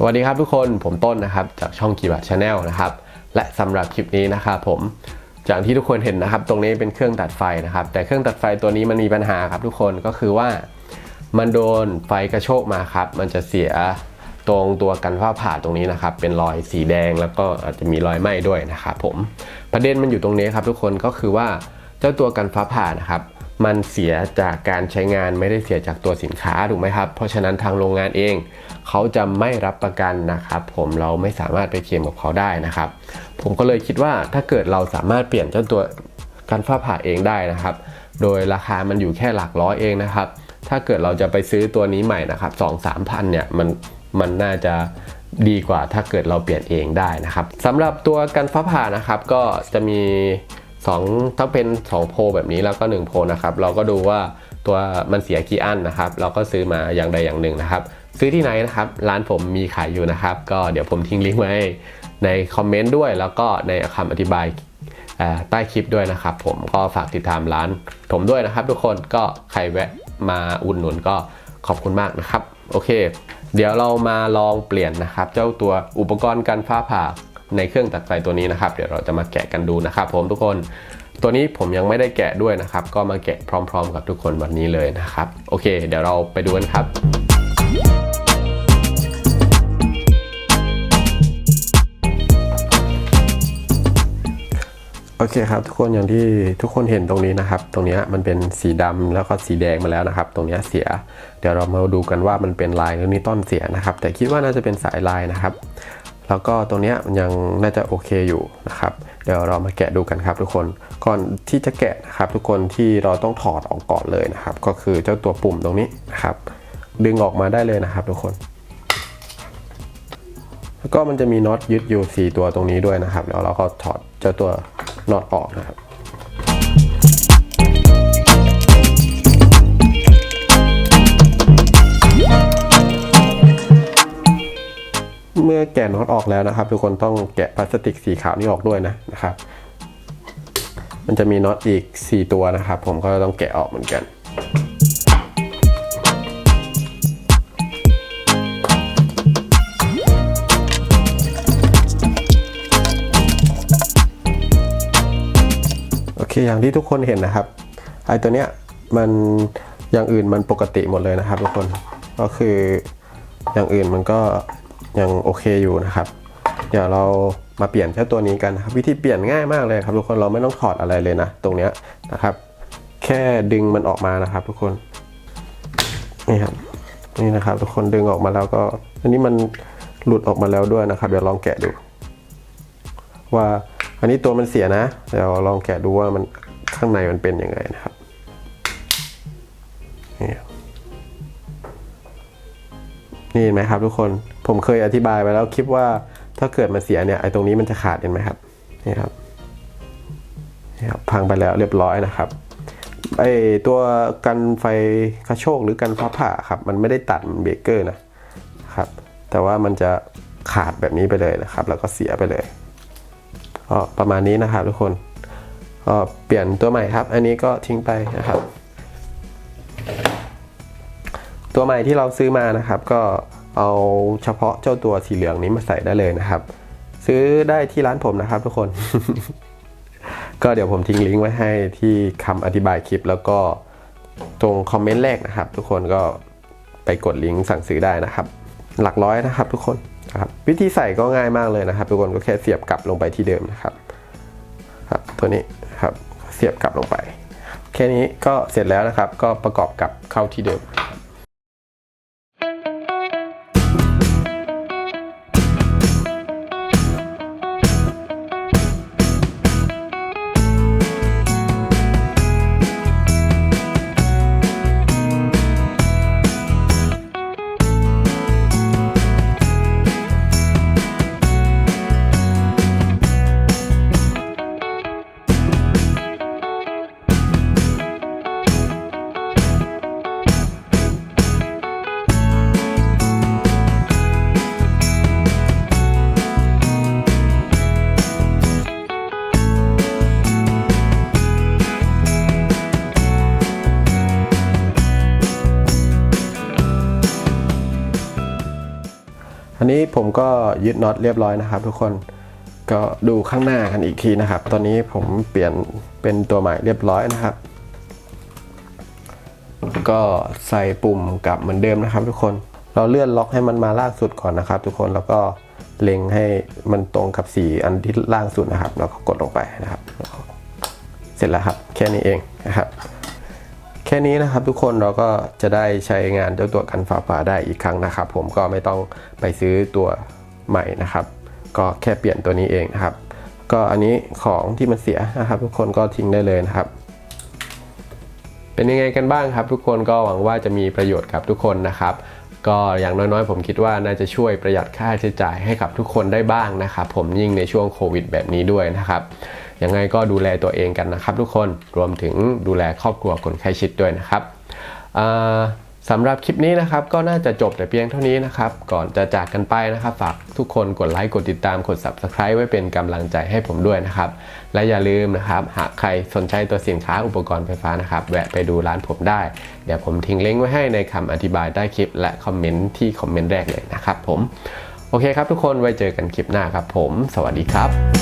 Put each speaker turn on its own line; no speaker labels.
สวัสดีครับทุกคนผมต้นนะครับจากช่องกีบัตชาแนลนะครับและสำหรับคลิปนี้นะครับผมจากที่ทุกคนเห็นนะครับ ตรงนี้เป็นเครื่องตัดไฟนะครับ แต่เครื่องตัดไฟตัวนี้มันมีปัญหาครับทุกคนก็คือว่ามันโดนไฟกระโชกมาครับ มันจะเสียตรงตัวกันฟ้าผ่าตรงนี้นะครับ เป็นรอยสีแดงแล้วก็อาจจะมีรอยไหม้ด้วยนะครับผมประเด็นมันอยู่ตรงนี้ครับทุกคนก็คือว่าเจ้าตัวกันฟ้าผ่านะครับ มันเสียจากการใช้งานไม่ได้เสียจากตัวสินค้าถูกไหมครับ เพราะฉะนั้นทางโรงงานเอง เขาจะไม่รับประกันนะครับ ผมเราไม่สามารถไปเคลมกับเขาได้นะครับ ผมก็เลยคิดว่าถ้าเกิดเราสามารถเปลี่ยนเจ้าตัวกันฟ้าผ่าเองได้นะครับ โดยราคามันอยู่แค่หลักร้อยเองนะครับ ถ้าเกิดเราจะไปซื้อตัวนี้ใหม่นะครับสองสามพันเนี่ยมันมันน่าจะดีกว่าถ้าเกิดเราเปลี่ยนเองได้นะครับสำหรับตัวกันฟ้าผ่านะครับก็จะมี 2ถ้าเป็น 2 โพแบบนี้แล้วก็ 1 โพนะครับ เราก็ดูว่าตัวมันเสียกี่อันนะครับ เราก็ซื้อมาอย่างใดอย่างหนึ่งนะครับ ซื้อที่ไหนนะครับ ร้านผมมีขายอยู่นะครับ ก็เดี๋ยวผมทิ้งลิงก์ไว้ในคอมเมนต์ด้วยแล้วก็ในคำอธิบายใต้คลิปด้วยนะครับ ผมก็ฝากติดตามร้าน ผมด้วยนะครับ ทุกคนก็ใครแวะมาอุดหนุนก็ขอบคุณมากนะครับ โอเค เดี๋ยวเรามาลองเปลี่ยนนะครับ เจ้าตัวอุปกรณ์กันฟ้าผ่า ในเครื่องตัดไฟตัวนี้นะครับ เดี๋ยวเราจะมาแกะกันดูนะครับ ผมทุกคนตัวนี้ผมยังไม่ได้แกะด้วยนะครับ ก็มาแกะพร้อม ๆ กับทุกคนวันนี้เลยนะครับ โอเค เดี๋ยวเราไปดูกันครับโอเคครับทุกคนอย่างที่ทุกคนเห็นตรงนี้นะครับ ตรงนี้มันเป็นสีดำแล้วก็สีแดงมาแล้วนะครับ ตรงนี้เสีย เดี๋ยวเรามาดูกันว่ามันเป็นลายหรือนี่ต้นเสียนะครับ แต่คิดว่าน่าจะเป็นสายลายนะครับ แล้วก็ตรงนี้มันยังน่าจะโอเคอยู่นะครับ เดี๋ยวเรามาแกะดูกันครับทุกคน ก่อนที่จะแกะนะครับทุกคนที่เราต้องถอดออกก่อนเลยนะครับ ก็คือเจ้าตัวปุ่มตรงนี้นะครับ ดึงออกมาได้เลยนะครับ ทุกคน แล้วก็มันจะมีน็อตยึดอยู่4ตัวตรงนี้ด้วยนะครับแล้วเราก็ถอดเจ้าตัวน็อตออกนะครับ เมื่อแกะน็อตออกแล้วนะครับ ทุกคนต้องแกะพลาสติกสีขาวนี้ออกด้วยนะนะครับ มันจะมีน็อตอีก 4 ตัวนะครับ ผมก็ต้องแกะออกเหมือนกันโอเคอย่างที่ทุกคนเห็นนะครับไอตัวเนี้ยมันอย่างอื่นมันปกติหมดเลยนะครับทุกคนก็คืออย่างอื่นมันก็ ยังโอเคอยู่นะครับ เดี๋ยวเรามาเปลี่ยนเจ้าตัวนี้กันนะครับวิธีเปลี่ยนง่ายมากเลยครับทุกคนเราไม่ต้องถอดอะไรเลยนะ ตรงเนี้ยนะครับ แค่ดึงมันออกมานะครับ ทุกคนนี่ครับนี่นะครับ ทุกคนดึงออกมาแล้วก็อันนี้มันหลุดออกมาแล้วด้วยนะครับ เดี๋ยวลองแกะดู ว่าอันนี้ตัวมันเสียนะ เดี๋ยวลองแกะดูว่ามันข้างในมันเป็นยังไงนะครับนี่ครับนี่เห็นไหมครับทุกคน ผมเคยอธิบายไปแล้วคลิปว่าถ้าเกิดมันเสียเนี่ยไอ้ตรงนี้มันจะขาดเห็นไหมครับนี่ครับนี่ครับพังไปแล้วเรียบร้อยนะครับไอ้ตัวกันไฟกระโชกหรือกันฟ้าผ่าครับมันไม่ได้ตัดเหมือนเบรกเกอร์นะครับแต่ว่ามันจะขาดแบบนี้ไปเลยนะครับ แล้วก็เสียไปเลยก็ประมาณนี้นะครับทุกคนก็เปลี่ยนตัวใหม่ครับ อันนี้ก็ทิ้งไปนะครับ ตัวใหม่ที่เราซื้อมานะครับก็ เอาเฉพาะเจ้าตัวสีเหลืองนี้มาใส่ได้เลยนะครับ ซื้อได้ที่ร้านผมนะครับทุกคน ก็เดี๋ยวผมทิ้งลิงก์ไว้ให้ที่คำอธิบายคลิป แล้วก็ตรงคอมเมนต์แรกนะครับ ทุกคนก็ไปกดลิงก์สั่งซื้อได้นะครับ หลักร้อยนะครับ ทุกคนนะครับวิธีใส่ก็ง่ายมากเลยนะครับ ทุกคนก็แค่เสียบกลับลงไปที่เดิมนะครับครับ ตัวนี้ครับเสียบกลับลงไป แค่นี้ก็เสร็จแล้วนะครับ ก็ประกอบกับเข้าที่เดิม อันนี้ผมก็ยึดน็อตเรียบร้อยนะครับ ทุกคนก็ดูข้างหน้ากันอีกทีนะครับ ตอนนี้ผมเปลี่ยนเป็นตัวใหม่เรียบร้อยนะครับ ก็ใส่ปุ่มกลับเหมือนเดิมนะครับ ทุกคนเราเลื่อนล็อกให้มันมาล่างสุดก่อนนะครับ ทุกคนแล้วก็เล็งให้มันตรงกับสีอันที่ล่างสุดนะครับ แล้วก็กดลงไปนะครับ เสร็จแล้วครับ แค่นี้เองนะครับ แค่นี้นะครับทุกคนเราก็จะได้ใช้งานเจ้าตัวกันฟ้าผ่าได้อีกครั้งนะครับ ผมก็ไม่ต้องไปซื้อตัวใหม่นะครับ ก็แค่เปลี่ยนตัวนี้เองนะครับ ก็อันนี้ของที่มันเสียนะครับ ทุกคนก็ทิ้งได้เลยนะครับ เป็นยังไงกันบ้างครับ ทุกคนก็หวังว่าจะมีประโยชน์กับทุกคนนะครับ ก็อย่างน้อยๆ ผมคิดว่าน่าจะช่วยประหยัดค่าใช้จ่ายให้กับทุกคนได้บ้างนะครับ ผมยิ่งในช่วงโควิดแบบนี้ด้วยนะครับ ยังไงก็ดูแลตัวเองกันนะครับ ทุกคนรวมถึงดูแลครอบครัวคนใกล้ชิดด้วยนะครับสำหรับคลิปนี้นะครับก็น่าจะจบแต่เพียงเท่านี้นะครับ ก่อนจะจากกันไปนะครับ ฝากทุกคนกดไลค์กดติดตามกด subscribe ไว้เป็นกำลังใจให้ผมด้วยนะครับ และอย่าลืมนะครับ หากใครสนใจตัวสินค้าอุปกรณ์ไฟฟ้านะครับ แวะไปดูร้านผมได้ เดี๋ยวผมทิ้งลิงก์ไว้ให้ในคำอธิบายใต้คลิป และคอมเมนต์ที่คอมเมนต์แรกเลยนะครับผมโอเคครับทุกคนไว้เจอกันคลิปหน้าครับผม สวัสดีครับ